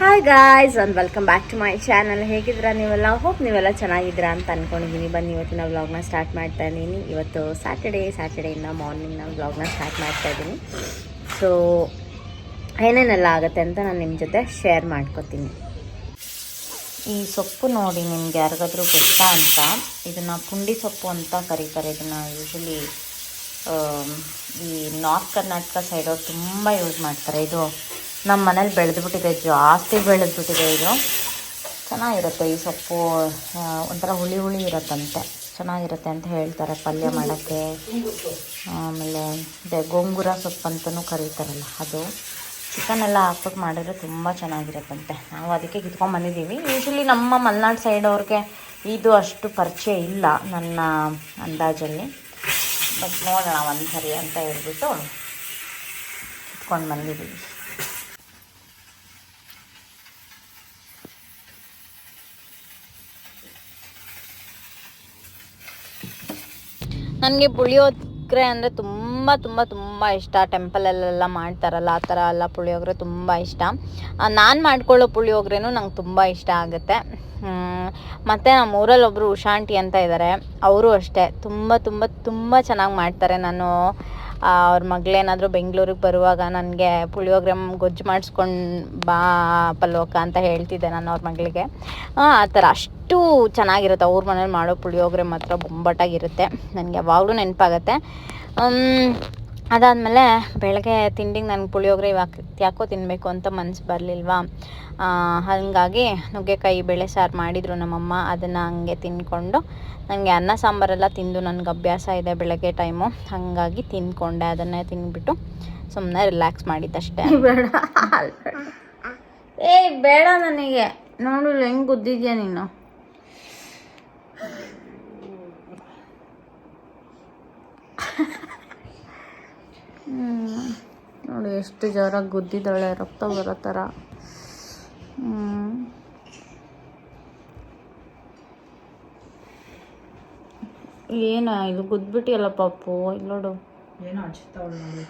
Hi guys ಒಂದು welcome back to my channel ಹೇಗಿದ್ದೀರಾ ನೀವೆಲ್ಲ? ಹೋಪ್ ನೀವೆಲ್ಲ ಚೆನ್ನಾಗಿದ್ದೀರಾ ಅಂತ ಅಂದ್ಕೊಂಡಿದ್ದೀನಿ ಬನ್ನಿ, ಇವತ್ತಿನ ವ್ಲಾಗ್ನ ಸ್ಟಾರ್ಟ್ ಮಾಡ್ತಾ ಇದ್ದೀನಿ. ಇವತ್ತು ಸ್ಯಾಟರ್ಡೇ ಸ್ಯಾಟರ್ಡೇಯಿಂದ ಮಾರ್ನಿಂಗ್ ನಾನು ವ್ಲಾಗ್ನ ಸ್ಟಾರ್ಟ್ ಮಾಡ್ತಾ ಇದ್ದೀನಿ. ಸೊ ಏನೇನೆಲ್ಲ ಆಗುತ್ತೆ ಅಂತ ನಾನು ನಿಮ್ಮ ಜೊತೆ ಶೇರ್ ಮಾಡ್ಕೊತೀನಿ. ಈ ಸೊಪ್ಪು ನೋಡಿ ನಿಮ್ಗೆ ಯಾರಿಗಾದ್ರೂ ಗೊತ್ತಾ ಅಂತ? ಇದನ್ನು ಪುಂಡಿ ಸೊಪ್ಪು ಅಂತ ಕರೀತಾರೆ. ಇದನ್ನು ಯೂಶಲಿ ಈ ನಾರ್ತ್ ಕರ್ನಾಟಕ ಸೈಡವ್ರು ತುಂಬ ಯೂಸ್ ಮಾಡ್ತಾರೆ. ಇದು ನಮ್ಮ ಮನೇಲಿ ಬೆಳೆದ್ಬಿಟ್ಟಿದೆ, ಜಾಸ್ತಿ ಬೆಳೆದ್ಬಿಟ್ಟಿದೆ ಇದು. ಚೆನ್ನಾಗಿರುತ್ತೆ ಈ ಸೊಪ್ಪು. ಒಂಥರ ಹುಳಿ ಹುಳಿ ಇರುತ್ತಂತೆ. ಚೆನ್ನಾಗಿರುತ್ತೆ ಅಂತ ಹೇಳ್ತಾರೆ ಪಲ್ಯ ಮಾಡೋಕ್ಕೆ. ಆಮೇಲೆ ಇದೆ ಗೋಂಗೂರ ಸೊಪ್ಪು ಅಂತಲೂ ಕರೀತಾರಲ್ಲ, ಅದು. ಚಿಕನ್ ಎಲ್ಲ ಹಾಕ್ಬಿಟ್ಟು ಮಾಡಿದ್ರೆ ತುಂಬ ಚೆನ್ನಾಗಿರುತ್ತಂತೆ. ನಾವು ಅದಕ್ಕೆ ಕಿತ್ಕೊಂಡ್ಬಂದಿದ್ದೀವಿ ಯೂಶಲಿ ನಮ್ಮ ಮಲೆನಾಡು ಸೈಡ್ ಅವ್ರಿಗೆ ಇದು ಅಷ್ಟು ಪರಿಚಯ ಇಲ್ಲ ನನ್ನ ಅಂದಾಜಲ್ಲಿ. ಬಟ್ ನೋಡೋಣ ಒಂದು ಸರಿ ಅಂತ ಹೇಳ್ಬಿಟ್ಟು ಕಿತ್ಕೊಂಡು ಬಂದಿದ್ದೀವಿ. ನನಗೆ ಪುಳಿಯೋಗರೆ ಅಂದರೆ ತುಂಬ ತುಂಬ ತುಂಬ ಇಷ್ಟ. ಟೆಂಪಲಲ್ಲೆಲ್ಲ ಮಾಡ್ತಾರಲ್ಲ, ಆ ಥರ ಎಲ್ಲ ಪುಳಿಯೋಗರೆ ತುಂಬ ಇಷ್ಟ. ನಾನು ಮಾಡ್ಕೊಳ್ಳೋ ಪುಳಿಯೋಗರೆನೂ ನಂಗೆ ತುಂಬ ಇಷ್ಟ ಆಗುತ್ತೆ. ಮತ್ತು ನಮ್ಮ ಊರಲ್ಲಿ ಒಬ್ಬರು ಉಷಾಂಟಿ ಅಂತ ಇದ್ದಾರೆ ಅವರು ಅಷ್ಟೇ. ತುಂಬ ತುಂಬ ತುಂಬ ಚೆನ್ನಾಗಿ ಮಾಡ್ತಾರೆ. ನಾನು ಅವ್ರ ಮಗಳೇನಾದರೂ ಬೆಂಗಳೂರಿಗೆ ಬರುವಾಗ ನನಗೆ ಪುಳಿಯೋಗರೆ ಗೊಜ್ಜು ಮಾಡಿಸ್ಕೊಂಡು ಬಾ ಪಲ್ವಕ ಅಂತ ಹೇಳ್ತಿದ್ದೆ ನಾನು ಅವ್ರ ಮಗಳಿಗೆ. ಆ ಥರ ಅಷ್ಟು ಚೆನ್ನಾಗಿರುತ್ತೆ. ಅವ್ರ ಮನೇಲಿ ಮಾಡೋ ಪುಳಿಯೋಗ್ರೆ ಮಾತ್ರ ಬೊಂಬಾಟಾಗಿರುತ್ತೆ. ನನಗೆ ಯಾವಾಗಲೂ ನೆನಪಾಗತ್ತೆ. ಅದಾದಮೇಲೆ ಬೆಳಗ್ಗೆ ತಿಂಡಿಗೆ ನನಗೆ ಪುಳಿಯೋಗರೆ ಇವಾಗ ಯಾಕೋ ತಿನ್ನಬೇಕು ಅಂತ ಮನಸ್ಸು ಬರಲಿಲ್ವಾ? ಹಾಗಾಗಿ ನುಗ್ಗೆಕಾಯಿ ಬೇಳೆ ಸಾರು ಮಾಡಿದರು ನಮ್ಮಮ್ಮ, ಅದನ್ನು ಹಂಗೆ ತಿಂದ್ಕೊಂಡು ನನಗೆ ಅನ್ನ ಸಾಂಬಾರೆಲ್ಲ ತಿಂದು ನನಗೆ ಅಭ್ಯಾಸ ಇದೆ ಬೆಳಗ್ಗೆ ಟೈಮು, ಹಾಗಾಗಿ ತಿಂದ್ಕೊಂಡೆ ಅದನ್ನೇ ತಿಂದ್ಬಿಟ್ಟು ಸುಮ್ಮನೆ ರಿಲ್ಯಾಕ್ಸ್ ಮಾಡಿದ್ದಷ್ಟೇ. ಬೇಡ ಏ ಬೇಡ ನನಗೆ. ನೋಡು ಹೆಂಗೆ ಗುದ್ದಿದ್ಯಾ ನೀನು? ನೋಡಿ ಎಷ್ಟು ಜೋರಾಗಿ ಗುದ್ದಿದ್ದಾಳೆ ರಕ್ತ ಬರೋ ಥರ. ಏನ ಇದು ಗುದ್ಬಿಟ್ಟಿಯಲ್ಲ ಪಾಪು ಇಲ್ಲಿ ನೋಡು. ಏನೋ ಹಚ್ತಾವಳು ನೋಡಿ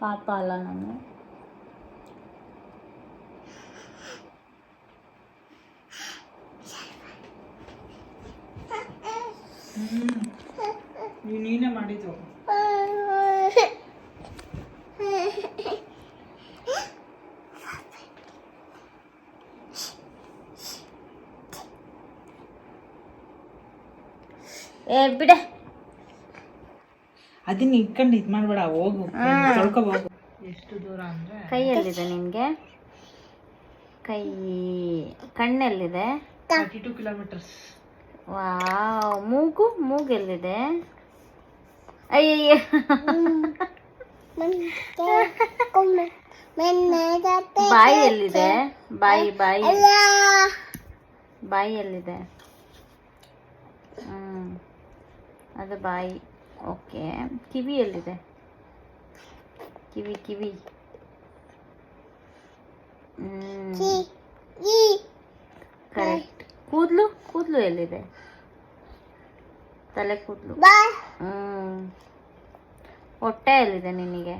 ಪಾಪ ಅಲ್ಲ ನಾನು. ನೀನೇ ಮಾಡಿದ್ದು. ಏ ಬಿಡೆ. ಅದನ್ನ ಇಟ್ಕೊಂಡು ಇದು ಮಾಡ್ಬೇಡ ಹೋಗು. ಹೋಗು. ಎಷ್ಟು ದೂರ ಅಂದ್ರೆ ಕೈಯಲ್ಲಿದೆ ನಿನಗೆ? ಕೈ ಕಣ್ಣಲ್ಲಿದೆ. ತರ್ಟಿ ಟು ಕಿಲೋಮೀಟರ್ಸ್ ವಾವ್ ಮೂಗು, ಮೂಗೆಲ್ಲಿದೆ? ಅಯ್ಯಯ್ಯ. ಬಾಯಿ ಎಲ್ಲಿದೆ ಬಾಯಿ ಬಾಯಿ. ಬಾಯಿ ಎಲ್ಲಿದೆ ಹ್ಮ್, ಅದು ಬಾಯಿ. ಓಕೆ ಕಿವಿ ಎಲ್ಲಿದೆ ಕಿವಿ ಕಿವಿ. ಕರೆಕ್ಟ್ ಕೂದಲು ಕೂದಲು ಎಲ್ಲಿದೆ? ತಲೆ ಕೂದಲು. ಹ್ಮ್. ಹೊಟ್ಟೆ ಎಲ್ಲಿದೆ ನಿನಗೆ?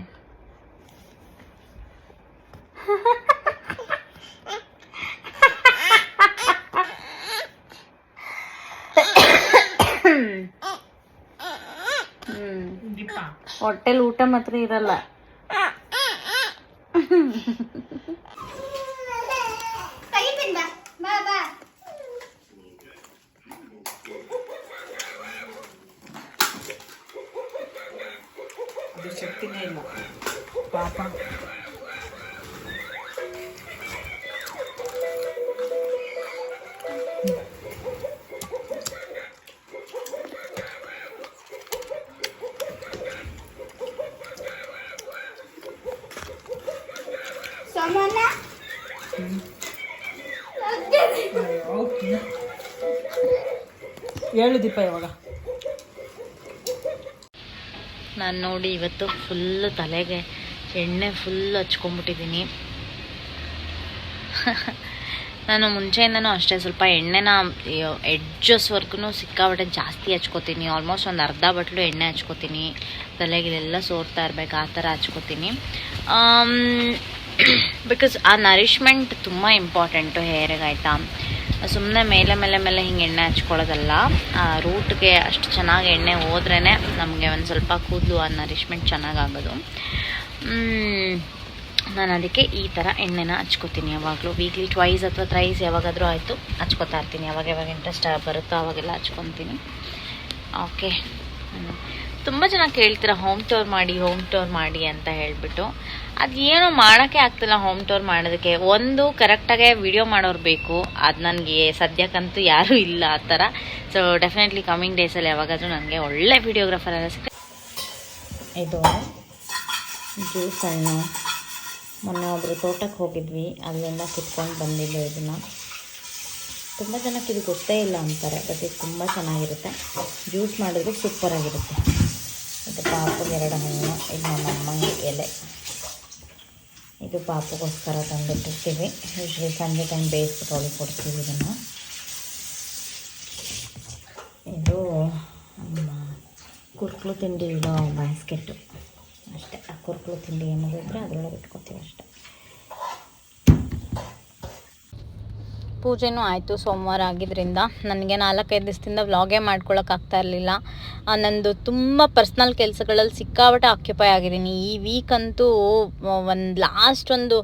ಹೊಟ್ಟೆಲಿ ಊಟ ಮಾತ್ರ ಇರಲ್ಲ. ಹೇಳು ದೀಪ ಇವಾಗ. ನಾನು ನೋಡಿ ಇವತ್ತು ಫುಲ್ಲು ತಲೆಗೆ ಎಣ್ಣೆ ಫುಲ್ ಹಚ್ಕೊಂಡ್ಬಿಟ್ಟಿದ್ದೀನಿ. ನಾನು ಮುಂಚೆಯಿಂದನೂ ಅಷ್ಟೇ ಸ್ವಲ್ಪ ಎಣ್ಣೆನ ಎಡ್ಜಸ್ವರ್ಗೂ ಸಿಕ್ಕಾಬಟ್ಟೆ ಜಾಸ್ತಿ ಹಚ್ಕೋತೀನಿ. ಆಲ್ಮೋಸ್ಟ್ ಒಂದು ಅರ್ಧ ಬಟ್ಲು ಎಣ್ಣೆ ಹಚ್ಕೋತೀನಿ. ತಲೆಗೆಲ್ಲ ಸೋರ್ತಾ ಇರಬೇಕು ಆ ಥರ ಹಚ್ಕೋತೀನಿ. ಬಿಕಾಸ್ ಆ ನರಿಷ್ಮೆಂಟ್ ತುಂಬ ಇಂಪಾರ್ಟೆಂಟು ಹೇರಿಗೆ ಆಯಿತಾ? ಸುಮ್ಮನೆ ಮೇಲೆ ಮೇಲೆ ಮೇಲೆ ಹಿಂಗೆ ಎಣ್ಣೆ ಹಚ್ಕೊಳ್ಳೋದಲ್ಲ, ಆ ರೂಟ್ಗೆ ಅಷ್ಟು ಚೆನ್ನಾಗಿ ಎಣ್ಣೆ ಹೋದ್ರೇ ನಮಗೆ ಒಂದು ಸ್ವಲ್ಪ ಕೂದಲು ಆ ನರಿಷ್ಮೆಂಟ್ ಚೆನ್ನಾಗಾಗೋದು ನಾನು ಅದಕ್ಕೆ ಈ ಥರ ಎಣ್ಣೆನ ಹಚ್ಕೋತೀನಿ ಯಾವಾಗಲೂ. ವೀಕ್ಲಿ ಟ್ವೈಸ್ ಅಥವಾ ಥ್ರೈಸ್ ಯಾವಾಗಾದರೂ ಆಯಿತು, ಹಚ್ಕೋತಾ ಇರ್ತೀನಿ. ಯಾವಾಗ ಯಾವಾಗ ಇಂಟ್ರೆಸ್ಟ್ ಬರುತ್ತೋ ಅವಾಗೆಲ್ಲ ಹಚ್ಕೊತೀನಿ. ಓಕೆ ತುಂಬ ಜನ ಕೇಳ್ತೀರ ಹೋಮ್ ಟೂರ್ ಮಾಡಿ ಹೋಮ್ ಟೂರ್ ಮಾಡಿ ಅಂತ ಹೇಳಿಬಿಟ್ಟು. ಅದು ಏನೋ ಮಾಡೋಕ್ಕೆ ಆಗ್ತಿಲ್ಲ ಹೋಮ್ ಟೂರ್ ಮಾಡೋದಕ್ಕೆ. ಒಂದು ಕರೆಕ್ಟಾಗೆ ವಿಡಿಯೋ ಮಾಡೋರು ಬೇಕು. ಅದು ನನಗೆ ಸದ್ಯಕ್ಕಂತೂ ಯಾರೂ ಇಲ್ಲ ಆ ಥರ. ಸೊ ಡೆಫಿನೆಟ್ಲಿ ಕಮಿಂಗ್ ಡೇಸಲ್ಲಿ ಯಾವಾಗಾದರೂ ನನಗೆ ಒಳ್ಳೆ ವಿಡಿಯೋಗ್ರಾಫರ್ ಎಲ್ಲ ಇದು ಜ್ಯೂಸ್ ಹಣ್ಣು ಮೊನ್ನೆ ಒಬ್ಬರು ತೋಟಕ್ಕೆ ಹೋಗಿದ್ವಿ. ಅಲ್ಲಿಂದ ಕಿತ್ಕೊಂಡು ಬಂದಿದ್ದು ಇದನ್ನು. ತುಂಬ ಜನಕ್ಕೆ ಇದು ಗೊತ್ತೇ ಇಲ್ಲ ಅಂತಾರೆ ಬಟ್ ಇದು ತುಂಬ ಚೆನ್ನಾಗಿರುತ್ತೆ. ಜ್ಯೂಸ್ ಮಾಡಿದ್ರೆ ಸೂಪರಾಗಿರುತ್ತೆ ಇದು ಪಾಪುಗೆ ಎರಡು ಹಣ್ಣು ಇದು ನಮ್ಮ ಅಮ್ಮಂಗೆ ಎಲೆ. ಇದು ಪಾಪುಗೋಸ್ಕರ ತಂದಿಟ್ಟಿರ್ತೀವಿ. ಯೂಶ್ವಲಿ ಸಂಜೆ ಟೈಮ್ ಬೇಯಿಸ್ಬಿಟ್ಟು ಕೊಡ್ತೀವಿ ಇದನ್ನು. ಇದು ಕುರ್ಕುಲು ತಿಂಡಿ ಇಡೋ ಬಾಸ್ಕೆಟು ಅಷ್ಟೇ. ಆ ಕುರ್ಕುಲು ತಿಂಡಿ ಏನಾದರೂ ಇದ್ದರೆ ಅದರೊಳಗೆ ಇಟ್ಕೊತೀವಿ ಅಷ್ಟೇ. ಪೂಜೆನೂ ಆಯಿತು ಸೋಮವಾರ ಆಗಿದ್ದರಿಂದ ನನಗೆ ನಾಲ್ಕೈದು ದಿವಸದಿಂದ ವ್ಲಾಗೇ ಮಾಡ್ಕೊಳಕ್ಕಾಗ್ತಾ ಇರಲಿಲ್ಲ. ನಂದು ತುಂಬ ಪರ್ಸ್ನಲ್ ಕೆಲಸಗಳಲ್ಲಿ ಸಿಕ್ಕಾಪಟ್ಟೆ ಆಕ್ಯುಪೈ ಆಗಿದ್ದೀನಿ. ಈ ವೀಕ್ ಅಂತೂ ಒಂದು ಲಾಸ್ಟ್ ಒಂದು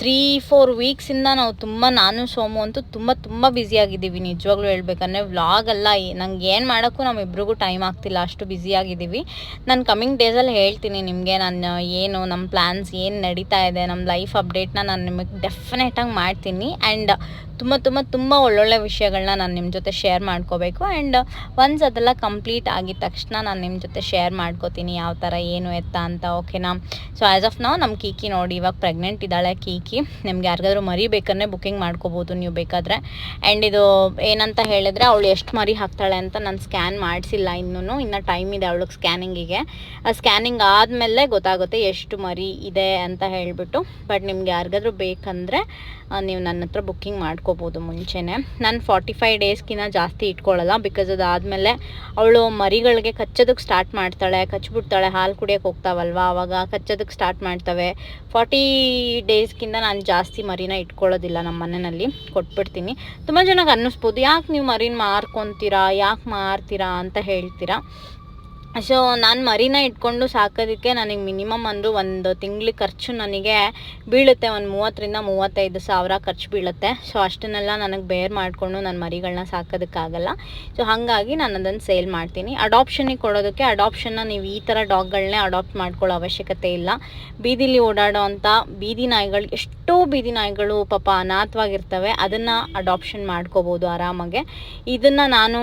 ತ್ರೀ ಫೋರ್ ವೀಕ್ಸಿಂದ ನಾವು ತುಂಬ ನಾನು, ಸೋಮು ಅಂತೂ ತುಂಬ ತುಂಬ ಬ್ಯುಸಿಯಾಗಿದ್ದೀವಿ ನಿಜವಾಗ್ಲೂ ಹೇಳ್ಬೇಕಂದ್ರೆ ವ್ಲಾಗ್ ಅಲ್ಲ ನಂಗೆ ಏನು ಮಾಡೋಕ್ಕೂ ನಮ್ಮಿಬ್ರಿಗೂ ಟೈಮ್ ಆಗ್ತಿಲ್ಲ. ಅಷ್ಟು ಬ್ಯುಸಿಯಾಗಿದ್ದೀವಿ ನಾನು ಕಮಿಂಗ್ ಡೇಸಲ್ಲಿ ಹೇಳ್ತೀನಿ ನಿಮಗೆ. ನಾನು ಏನು ನಮ್ಮ ಪ್ಲ್ಯಾನ್ಸ್ ಏನು ನಡೀತಾ ಇದೆ ನಮ್ಮ ಲೈಫ್ ಅಪ್ಡೇಟ್ನ ನಾನು ನಿಮಗೆ ಡೆಫಿನೆಟಾಗಿ ಮಾಡ್ತೀನಿ. ಆ್ಯಂಡ್ ತುಂಬ ತುಂಬ ತುಂಬ ಒಳ್ಳೊಳ್ಳೆ ವಿಷಯಗಳನ್ನ ನಾನು ನಿಮ್ಮ ಜೊತೆ ಶೇರ್ ಮಾಡ್ಕೋಬೇಕು. ಆ್ಯಂಡ್ ಒನ್ಸ್ ಅದೆಲ್ಲ ಕಂಪ್ಲೀಟ್ ಆಗಿದ ತಕ್ಷಣ ನಾನು ನಿಮ್ಮ ಜೊತೆ ಶೇರ್ ಮಾಡ್ಕೋತೀನಿ ಯಾವ ಥರ ಏನು ಎತ್ತ ಅಂತ ಓಕೆನಾ ಸೊ ಆ್ಯಸ್ ಆಫ್ ನಾವು ನಮ್ಮ ಕೀಕಿ ನೋಡಿ, ಇವಾಗ ಪ್ರೆಗ್ನೆಂಟ್ ಇದ್ದಾಳೆ ಕೀಕಿ. ನಿಮ್ಗೆ ಯಾರಿಗಾದ್ರೂ ಮರಿ ಬೇಕಂದ್ರೆ ಬುಕ್ಕಿಂಗ್ ಮಾಡ್ಕೋಬೋದು ನೀವು ಬೇಕಾದರೆ. ಆ್ಯಂಡ್ ಇದು ಏನಂತ ಹೇಳಿದ್ರೆ ಅವಳು ಎಷ್ಟು ಮರಿ ಹಾಕ್ತಾಳೆ ಅಂತ ನಾನು ಸ್ಕ್ಯಾನ್ ಮಾಡಿಸಿಲ್ಲ ಇನ್ನೂ ಇನ್ನು ಟೈಮ್ ಇದೆ ಅವಳಿಗೆ ಸ್ಕ್ಯಾನಿಂಗಿಗೆ ಆ ಸ್ಕ್ಯಾನಿಂಗ್ ಆದಮೇಲೆ ಗೊತ್ತಾಗುತ್ತೆ ಎಷ್ಟು ಮರಿ ಇದೆ ಅಂತ ಹೇಳಿಬಿಟ್ಟು. ಬಟ್ ನಿಮ್ಗೆ ಯಾರಿಗಾದ್ರೂ ಬೇಕಂದರೆ ನೀವು ನನ್ನ ಹತ್ರ ಬುಕ್ಕಿಂಗ್ ಮಾಡ್ಕೋಬೋದು ಮುಂಚೆನೇ. ನಾನು ಫಾರ್ಟಿ ಫೈವ್ ಡೇಸ್ಗಿಂತ ಜಾಸ್ತಿ ಇಟ್ಕೊಳ್ಳಲ್ಲ ಬಿಕಾಸ್ ಅದಾದಮೇಲೆ ಅವಳು ಮರಿಗಳಿಗೆ ಕಚ್ಚೋದಕ್ಕೆ ಸ್ಟಾರ್ಟ್ ಮಾಡ್ತಾಳೆ, ಕಚ್ಬಿಡ್ತಾಳೆ, ಹಾಲು ಕುಡಿಯೋಕೆ ಹೋಗ್ತಾವಲ್ವ? ಆವಾಗ ಕಚ್ಚೋದಕ್ಕೆ ಸ್ಟಾರ್ಟ್ ಮಾಡ್ತವೆ. ಫಾರ್ಟಿ ಡೇಸ್ಗಿಂತ ನಾನು ಜಾಸ್ತಿ ಮರಿನ ಇಟ್ಕೊಳ್ಳೋದಿಲ್ಲ ನಮ್ಮ ಮನೆಯಲ್ಲಿ, ಕೊಟ್ಬಿಡ್ತೀನಿ. ತುಂಬ ಜನಕ್ಕೆ ಅನ್ನಿಸ್ಬೋದು, ಯಾಕೆ ನೀವು ಮರಿನ ಮಾರ್ಕೊತೀರಾ, ಯಾಕೆ ಮಾರ್ತೀರಾ ಅಂತ ಹೇಳ್ತೀರಾ. ಸೊ ನಾನು ಮರಿನ ಇಟ್ಕೊಂಡು ಸಾಕೋದಕ್ಕೆ ನನಗೆ ಮಿನಿಮಮ್ ಅಂದರೂ ಒಂದು ತಿಂಗಳಿಗೆ ಖರ್ಚು ನನಗೆ ಬೀಳುತ್ತೆ. ಒಂದು ಮೂವತ್ತರಿಂದ ಮೂವತ್ತೈದು ಸಾವಿರ ಖರ್ಚು ಬೀಳುತ್ತೆ. ಸೊ ಅಷ್ಟನ್ನೆಲ್ಲ ನನಗೆ ಬೇರ್ ಮಾಡಿಕೊಂಡು ನನ್ನ ಮರಿಗಳನ್ನ ಸಾಕೋದಕ್ಕಾಗಲ್ಲ. ಸೊ ಹಾಗಾಗಿ ನಾನು ಅದನ್ನು ಸೇಲ್ ಮಾಡ್ತೀನಿ. ಅಡಾಪ್ಷನಿಗೆ ಕೊಡೋದಕ್ಕೆ ಅಡಾಪ್ಷನ್ನ ನೀವು ಈ ಥರ ಡಾಗ್ಗಳನ್ನೇ ಅಡಾಪ್ಟ್ ಮಾಡ್ಕೊಳ್ಳೋ ಅವಶ್ಯಕತೆ ಇಲ್ಲ. ಬೀದಿಲಿ ಓಡಾಡೋ ಅಂಥ ಬೀದಿ ನಾಯಿಗಳು, ಎಷ್ಟೋ ಬೀದಿ ನಾಯಿಗಳು ಪಾಪ ಅನಾಥವಾಗಿರ್ತವೆ. ಅದನ್ನು ಅಡಾಪ್ಷನ್ ಮಾಡ್ಕೋಬೋದು ಆರಾಮಾಗೆ. ಇದನ್ನು ನಾನು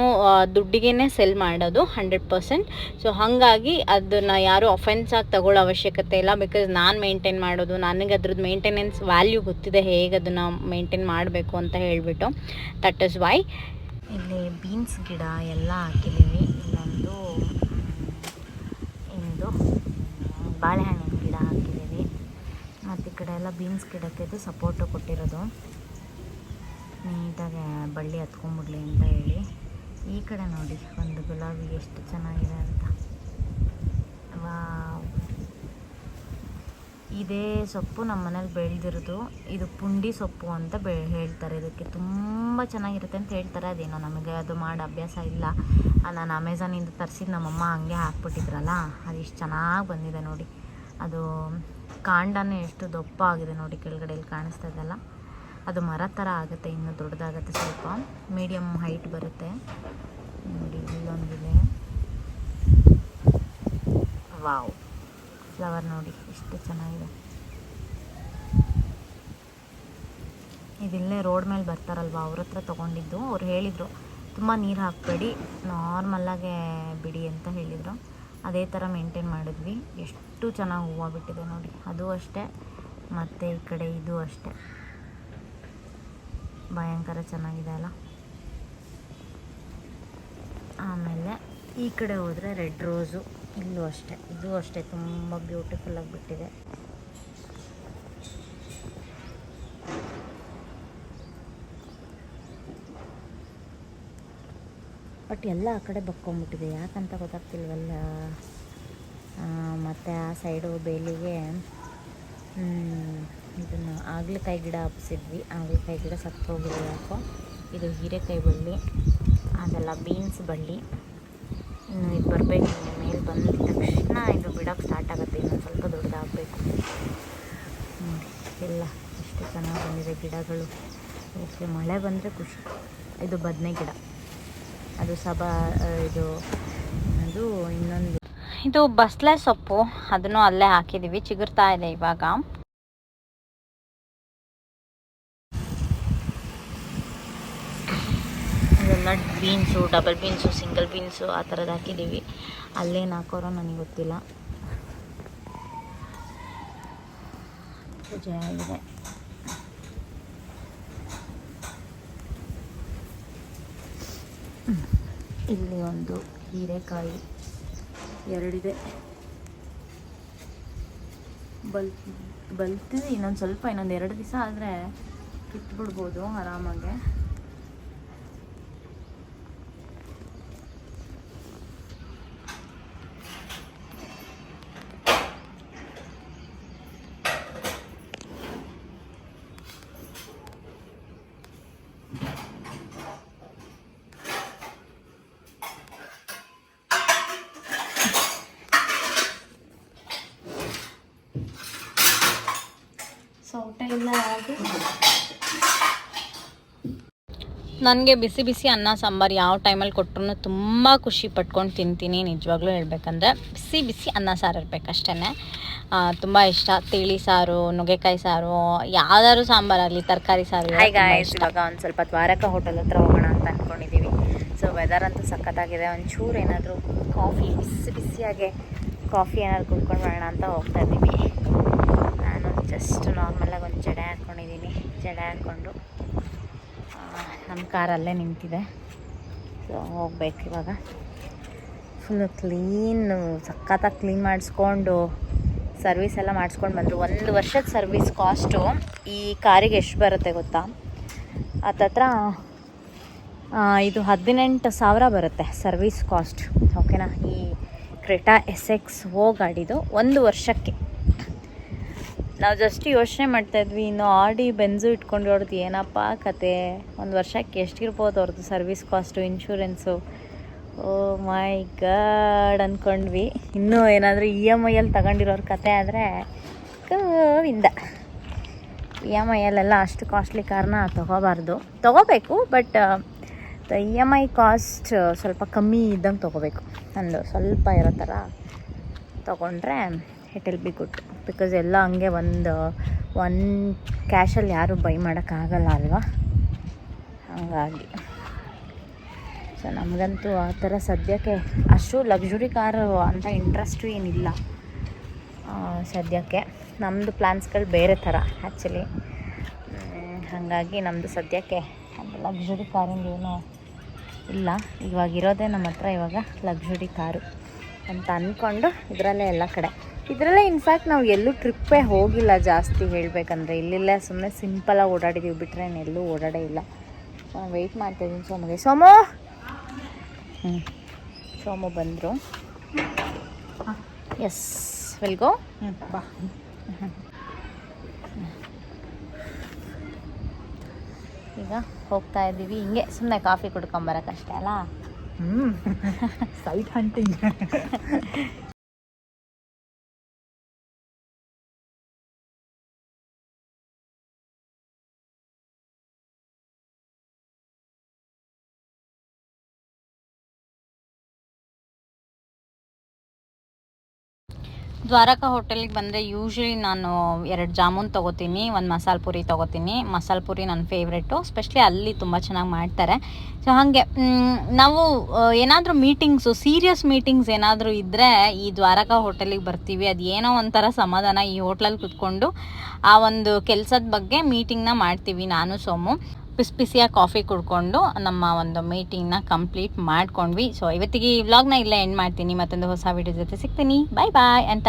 ದುಡ್ಡಿಗೆ ಸೆಲ್ ಮಾಡೋದು ಹಂಡ್ರೆಡ್ ಪರ್ಸೆಂಟ್ ಸೊ ಹಾಗಾಗಿ ಅದನ್ನು ಯಾರು ಅಫೆನ್ಸ್ ಆಗಿ ತಗೊಳ್ಳೋ ಅವಶ್ಯಕತೆ ಇಲ್ಲ ಬಿಕಾಸ್ ನಾನು ಮೇಂಟೈನ್ ಮಾಡೋದು, ನನಗೆ ಅದ್ರದ್ದು ಮೇಂಟೆನೆನ್ಸ್ ವ್ಯಾಲ್ಯೂ ಗೊತ್ತಿದೆ, ಹೇಗೆ ಅದನ್ನು ಮೇಂಟೈನ್ ಮಾಡಬೇಕು ಅಂತ ಹೇಳಿಬಿಟ್ಟು. ದಟ್ ಇಸ್ ವೈ ಇಲ್ಲಿ ಬೀನ್ಸ್ ಗಿಡ ಎಲ್ಲ ಹಾಕಿದ್ದೀವಿ ಇಲ್ಲೊಂದು ಇಂದು ಬಾಳೆಹಣ್ಣಿನ ಗಿಡ ಹಾಕಿದ್ದೀವಿ ಮತ್ತು ಈ ಕಡೆ ಎಲ್ಲ ಬೀನ್ಸ್ ಗಿಡಕ್ಕೆ ಸಪೋರ್ಟು ಕೊಟ್ಟಿರೋದು. ನೀಟಾಗಿ ಬಳ್ಳಿ ಹತ್ಕೊಂಡ್ಬಿಡ್ಲಿ ಅಂತ ಹೇಳಿ. ಈ ಕಡೆ ನೋಡಿ, ಒಂದು ಗುಲಾಬಿ ಎಷ್ಟು ಚೆನ್ನಾಗಿದೆ ಅಂತ ವಾವ್ ಇದೇ ಸೊಪ್ಪು ನಮ್ಮ ಮನೇಲಿ ಬೆಳೆದಿರೋದು. ಇದು ಪುಂಡಿ ಸೊಪ್ಪು ಅಂತ ಬೆ, ಹೇಳ್ತಾರೆ. ಇದಕ್ಕೆ ತುಂಬ ಚೆನ್ನಾಗಿರುತ್ತೆ ಅಂತ ಹೇಳ್ತಾರೆ. ಅದೇನೋ ನಮಗೆ ಅದು ಮಾಡೋ ಅಭ್ಯಾಸ ಇಲ್ಲ. ನಾನು ಅಮೆಝಾನಿಂದ ತರಿಸಿದ್ದು ನಮ್ಮಮ್ಮ ಹಂಗೆ ಹಾಕ್ಬಿಟ್ಟಿದ್ರಲ್ಲ? ಅದು ಇಷ್ಟು ಚೆನ್ನಾಗಿ ಬಂದಿದೆ ನೋಡಿ. ಅದು ಕಾಂಡನೇ ಎಷ್ಟು ದಪ್ಪ ಆಗಿದೆ ನೋಡಿ ಕೆಳಗಡೆಯಲ್ಲಿ ಕಾಣಿಸ್ತಾ ಇದೆಲ್ಲ ಅದು ಮರ ಥರ ಆಗುತ್ತೆ, ಇನ್ನೂ ದೊಡ್ಡದಾಗುತ್ತೆ ಸ್ವಲ್ಪ. ಮೀಡಿಯಮ್ ಹೈಟ್ ಬರುತ್ತೆ. ನೋಡಿ, ಇಲ್ಲೊಂದಿದೆ. ವಾವ್. ಫ್ಲವರ್ ನೋಡಿ, ಎಷ್ಟು ಚೆನ್ನಾಗಿದೆ. ಇದಿಲ್ಲೇ ರೋಡ್ ಮೇಲೆ ಬರ್ತಾರಲ್ವ, ಅವ್ರ ಹತ್ರ ತೊಗೊಂಡಿದ್ದು. ಅವ್ರು ಹೇಳಿದರು, ತುಂಬ ನೀರು ಹಾಕಬೇಡಿ ನಾರ್ಮಲ್ಲಾಗೆ ಬಿಡಿ ಅಂತ ಹೇಳಿದರು. ಅದೇ ಥರ ಮೇಂಟೈನ್ ಮಾಡಿದ್ವಿ. ಎಷ್ಟು ಚೆನ್ನಾಗಿ ಹೂವು ಬಿಟ್ಟಿದೆ ನೋಡಿ, ಅದು ಅಷ್ಟೇ, ಮತ್ತು ಈ ಕಡೆ ಇದು ಅಷ್ಟೇ. ಭಯಂಕರ ಚೆನ್ನಾಗಿದೆ ಅಲ್ಲ. ಆಮೇಲೆ ಈ ಕಡೆ ಹೋದರೆ ರೆಡ್ ರೋಸು ಇಲ್ಲೂ ಅಷ್ಟೆ, ಇದು ಅಷ್ಟೇ, ತುಂಬ ಬ್ಯೂಟಿಫುಲ್ ಆಗಿಬಿಟ್ಟಿದೆ ಬಟ್ ಎಲ್ಲ ಆ ಕಡೆ ಬಕ್ಕೊಂಬಿಟ್ಟಿದೆ, ಯಾಕಂತ ಗೊತ್ತಾಗ್ತಿಲ್ವಲ್ಲ? ಮತ್ತು ಆ ಸೈಡು ಬೇಲಿಗೆ ಇದನ್ನು ಆಗ್ಲಕಾಯಿ ಗಿಡ ಹಬ್ಬಿಸಿದ್ವಿ ಆಗ್ಲಕಾಯಿ ಗಿಡ ಸತ್ತೋಗಿಲ್ಲ ಯಾಕೋ. ಇದು ಹೀರೆಕಾಯಿ ಬಳ್ಳಿ, ಅದೆಲ್ಲ ಬೀನ್ಸ್ ಬಳ್ಳಿ. ಇದು ಬರಬೇಕು ಮೇಲೆ ಬಂದ ತಕ್ಷಣ ಇದು ಬಿಡೋಕ್ಕೆ ಸ್ಟಾರ್ಟ್ ಆಗುತ್ತೆ, ಇನ್ನೊಂದು ಸ್ವಲ್ಪ ದೊಡ್ಡದಾಗಬೇಕು. ನೋಡಿ, ಎಲ್ಲ ಎಷ್ಟು ಚೆನ್ನಾಗಿ ಬಂದಿದೆ ಗಿಡಗಳು. ಓಕೆ, ಮಳೆ ಬಂದರೆ ಖುಷಿ. ಇದು ಬದನೆ ಗಿಡ. ಅದು ಸಬಾ ಇದು ಅದು ಇನ್ನೊಂದು. ಇದು ಬಸ್ಲೆ ಸೊಪ್ಪು. ಅದನ್ನು ಅಲ್ಲೇ ಹಾಕಿದ್ದೀವಿ ಚಿಗುರ್ತಾ ಇದೆ ಇವಾಗ. ಇದೆಲ್ಲ beans, double beans, single beans ಆ ಥರದ್ದು ಹಾಕಿದ್ದೀವಿ. ಅಲ್ಲೇನು ಹಾಕೋರೋ ನನಗೆ ಗೊತ್ತಿಲ್ಲ. ಪೂಜೆ ಆಗಿದೆ. ಇಲ್ಲಿ ಒಂದು ಹೀರೆಕಾಯಿ ಎರಡಿದೆ. ಬಲ್, ಬಲ್ತಿದೆ ಇನ್ನೊಂದು ಸ್ವಲ್ಪ, ಇನ್ನೊಂದು ಎರಡು ದಿವಸ ಆದರೆ ಕಿತ್ಬಿಡ್ಬೋದು ಆರಾಮಾಗೆ. ಸೌಟ ಇಲ್ಲ ಹಾಗೆ. ನನಗೆ ಬಿಸಿ ಬಿಸಿ ಅನ್ನ ಸಾಂಬಾರು ಯಾವ ಟೈಮಲ್ಲಿ ಕೊಟ್ಟರು ತುಂಬ ಖುಷಿ ಪಟ್ಕೊಂಡು ತಿಂತೀನಿ ನಿಜವಾಗ್ಲೂ ಹೇಳ್ಬೇಕಂದ್ರೆ. ಬಿಸಿ ಬಿಸಿ ಅನ್ನ ಸಾರು ಇರಬೇಕಷ್ಟೇ ತುಂಬ ಇಷ್ಟ. ತಿಳಿ ಸಾರು ನುಗ್ಗೆಕಾಯಿ ಸಾರು ಯಾವ್ದಾದ್ರು ಸಾಂಬಾರಾಗಲಿ ತರಕಾರಿ ಸಾರು ಹಾಯ್ ಗಾಯ್ಸ್ ಇವಾಗ ಒಂದು ಸ್ವಲ್ಪ ದ್ವಾರಕ ಹೋಟೆಲ್ ಹತ್ರ ಹೋಗೋಣ ಅಂತ ಅಂದ್ಕೊಂಡಿದ್ದೀವಿ ಸೊ ವೆದರ್ ಅಂತೂ ಸಖತ್ತಾಗಿದೆ. ಒಂಚೂರು ಏನಾದರೂ ಕಾಫಿ ಬಿಸಿ ಬಿಸಿಯಾಗೆ ಕಾಫಿ ಏನಾದ್ರು ಕುಡ್ಕೊಂಡು ಬರೋಣ ಅಂತ ಹೋಗ್ತಾ ಇದ್ದೀವಿ. ಜಸ್ಟ್ ನಾರ್ಮಲಾಗಿ ಒಂದು ಜಡೆ ಹಾಕ್ಕೊಂಡಿದ್ದೀನಿ ಜಡೆ ಹಾಕ್ಕೊಂಡು ನಮ್ಮ ಕಾರಲ್ಲೇ ನಿಂತಿದೆ. ಸೊ ಹೋಗ್ಬೇಕು ಇವಾಗ. ಫುಲ್ಲು ಕ್ಲೀನ್ ಸಖತ್ತಾಗಿ ಕ್ಲೀನ್ ಮಾಡಿಸ್ಕೊಂಡು ಸರ್ವಿಸ್ ಎಲ್ಲ ಮಾಡಿಸ್ಕೊಂಡು ಬಂದರು. ಒಂದು ವರ್ಷದ ಸರ್ವಿಸ್ ಕಾಸ್ಟು ಈ ಕಾರಿಗೆ ಎಷ್ಟು ಬರುತ್ತೆ ಗೊತ್ತಾ? ಹತ್ತತ್ರ ಇದು ಹದಿನೆಂಟು ಸಾವಿರ ಬರುತ್ತೆ ಸರ್ವಿಸ್ ಕಾಸ್ಟ್ ಓಕೆನಾ ಈ ಕ್ರೆಟಾ ಎಸ್ ಎಕ್ಸ್ ಓ ಗಾಡಿದು ಒಂದು ವರ್ಷಕ್ಕೆ. ನಾವು ಜಸ್ಟ್ ಯೋಚನೆ ಮಾಡ್ತಾಯಿದ್ವಿ ಇನ್ನು ಆಡಿ ಬೆನ್ಸು ಇಟ್ಕೊಂಡು ಅವ್ರದ್ದು ಏನಪ್ಪ ಕತೆ? ಒಂದು ವರ್ಷಕ್ಕೆ ಎಷ್ಟಿರ್ಬೋದು ಅವ್ರದ್ದು service cost insurance oh my god ಅಂದ್ಕೊಂಡ್ವಿ ಇನ್ನೂ ಏನಾದರೂ ಇ ಎಂ ಐಯಲ್ಲಿ ತಗೊಂಡಿರೋರ ಕತೆ ಆದರೆ ಗೋವಿಂದ. ಇ ಎಂ ಐಯಲ್ಲೆಲ್ಲ ಅಷ್ಟು ಕಾಸ್ಟ್ಲಿ ಕಾರ್ನ ತೊಗೋಬಾರ್ದು. ತೊಗೋಬೇಕು but E M I cost ಸ್ವಲ್ಪ ಕಮ್ಮಿ ಇದ್ದಂಗೆ ತೊಗೋಬೇಕು. ಅಂದು ಸ್ವಲ್ಪ ಇರೋ ಥರ ತೊಗೊಂಡ್ರೆ it will be good because ಎಲ್ಲ ಹಂಗೆ ಒಂದು ಒನ್ ಕ್ಯಾಶಲ್ಲಿ ಯಾರೂ ಬೈ ಮಾಡೋಕ್ಕಾಗಲ್ಲ ಅಲ್ವಾ? ಹಾಗಾಗಿ. ಸೊ ನಮಗಂತೂ ಆ ಥರ ಸದ್ಯಕ್ಕೆ ಅಷ್ಟು ಲಕ್ಸುರಿ ಕಾರು ಅಂತ ಇಂಟ್ರೆಸ್ಟು ಏನಿಲ್ಲ. ಸದ್ಯಕ್ಕೆ. ನಮ್ಮದು ಪ್ಲ್ಯಾನ್ಸ್ಗಳು ಬೇರೆ ಥರ ಆ್ಯಕ್ಚುಲಿ ಹಾಗಾಗಿ ನಮ್ಮದು ಸದ್ಯಕ್ಕೆ ಲಕ್ಸುರಿ ಕಾರಿಂದ ಏನೂ ಇಲ್ಲ. ಇವಾಗ ಇರೋದೇ ನಮ್ಮ ಹತ್ರ ಇವಾಗ ಲಕ್ಸುರಿ ಕಾರು ಅಂತ ಅಂದ್ಕೊಂಡು ಇದರಲ್ಲೇ ಎಲ್ಲ ಕಡೆ. ಇದರಲ್ಲೇ ಇನ್ಫ್ಯಾಕ್ಟ್ ನಾವು ಎಲ್ಲೂ ಟ್ರಿಪ್ಪೇ ಹೋಗಿಲ್ಲ ಜಾಸ್ತಿ ಹೇಳಬೇಕಂದ್ರೆ. ಇಲ್ಲೆಲ್ಲ ಸುಮ್ಮನೆ ಸಿಂಪಲಾಗಿ ಓಡಾಡಿದ್ದೀವಿ ಬಿಟ್ಟರೆ ಎಲ್ಲೂ ಓಡಾಡೇ ಇಲ್ಲ. ನಾನು ವೆಯ್ಟ್ ಮಾಡ್ತಾಯಿದ್ದೀನಿ ಸೋಮಗೆ. ಸೋಮು! ಹ್ಞೂ ಸೋಮು ಬಂದರು. ಎಸ್ ವಿಲ್ ಗೋ ಬಾ. ಈಗ ಹೋಗ್ತಾ ಇದ್ದೀವಿ. ಹಿಂಗೆ ಸುಮ್ಮನೆ ಕಾಫಿ ಕುಡ್ಕೊಂಬರಕ್ಕಷ್ಟೇ ಅಲ್ಲ? ಹ್ಞೂ ಸೈಟ್ ಹಂಟಿಂಗ್ ದ್ವಾರಕಾ ಹೋಟೆಲಿಗೆ ಬಂದರೆ ಯೂಶ್ವಲಿ ನಾನು ಎರಡು ಜಾಮೂನ್ ತೊಗೋತೀನಿ, ಒಂದು ಮಸಾಲೆ ಪುರಿ ತೊಗೋತೀನಿ. ಮಸಾಲೆ ಪುರಿ ನನ್ನ ಫೇವ್ರೇಟು ಸ್ಪೆಷಲಿ ಅಲ್ಲಿ ತುಂಬ ಚೆನ್ನಾಗಿ ಮಾಡ್ತಾರೆ. ಸೊ ಹಾಗೆ ನಾವು ಏನಾದರೂ ಮೀಟಿಂಗ್ಸು ಸೀರಿಯಸ್ ಮೀಟಿಂಗ್ಸ್ ಏನಾದರೂ ಇದ್ದರೆ ಈ ದ್ವಾರಕಾ ಹೋಟೆಲಿಗೆ ಬರ್ತೀವಿ. ಅದು ಏನೋ ಒಂಥರ ಸಮಾಧಾನ ಈ ಹೋಟ್ಲಲ್ಲಿ ಕುತ್ಕೊಂಡು ಆ ಒಂದು ಕೆಲಸದ ಬಗ್ಗೆ ಮೀಟಿಂಗ್ನ ಮಾಡ್ತೀವಿ ನಾನು ಸೋಮು. ಬಿಸಿ ಬಿಸಿಯಾಗಿ ಕಾಫಿ ಕುಡ್ಕೊಂಡು ನಮ್ಮ ಒಂದು ಮೀಟಿಂಗ್ನ ಕಂಪ್ಲೀಟ್ ಮಾಡ್ಕೊಂಡ್ವಿ. ಸೊ ಇವತ್ತಿಗೆ ಈ ವ್ಲಾಗ್ನ ಇಲ್ಲೇ ಎಂಡ್ ಮಾಡ್ತೀನಿ. ಮತ್ತೊಂದು ಹೊಸ ವಿಡಿಯೋ ಜೊತೆ ಸಿಗ್ತೀನಿ. ಬಾಯ್ ಬಾಯ್ ಅಂತ